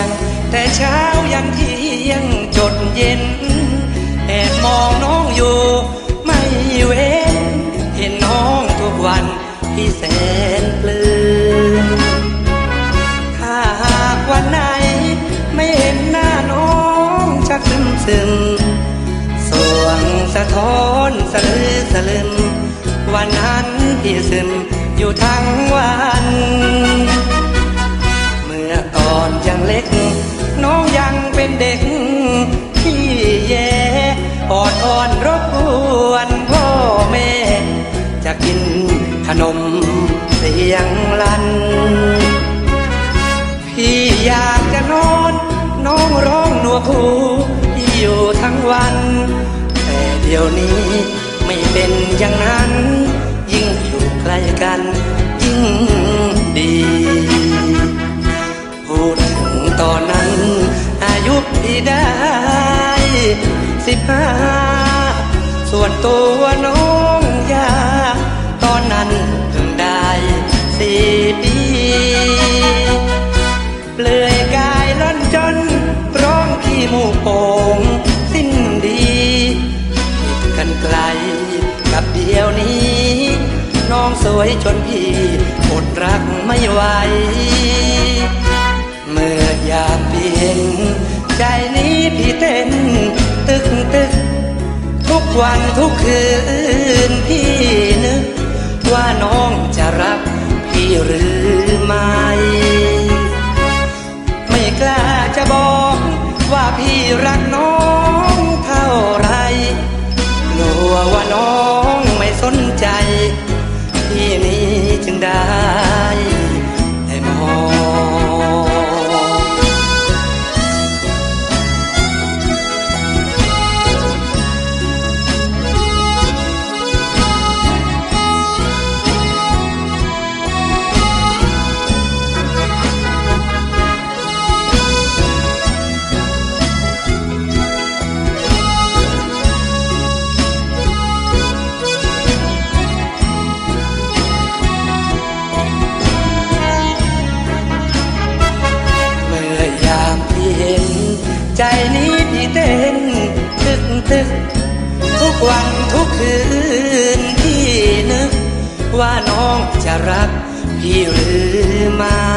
ียงแต่เช้ายันเที่ยงจดเย็น แอบมองน้องอยู่ไม่เว้น เห็นน้องทุกวันพี่แสนปลื้มถ้าหากวันไหน ไม่เห็นหน้าน้องชักซึมซึมสวงสะท้อนสะลือสะลึมวันนั้นพี่ซึมอยู่ทั้งวัน่อตอนยังเล็ก น้องยังเป็นเด็กที่แย่ออดอ่อนรบกวนพ่อแม่ จะกินขนมเสียงลัน พี่อยากจะนอน น้องร้องหนัวกหูพี่อยู่ทั้งวัน แต่เดี๋ยวนี้ไม่เป็นอย่างนั้น ยิ่งอยู่ใกล้กัน ยิ่ง อายุพี่ได้สิบห้าส่วนตัวน้องยา ตอนนั้นเพิ่งได้สี่ปีเปลือยกายล่อนจนร้องขี้มูโป่งสิ้นดีผิดกันไกลกับเดียวนี้ น้องสวยจนพี่อดรักไม่ไหวเมื่อยามเปลี่ยน ใจนี้พี่เต้นตึกตึก ทุกวันทุกคืนพี่นึก ว่าน้องจะรักพี่หรือไม่ ไม่กล้าจะบอกว่าพี่รักน้อง วันทุกคืนพี่นึกว่าน้องจะรักพี่หรือไม่ไม่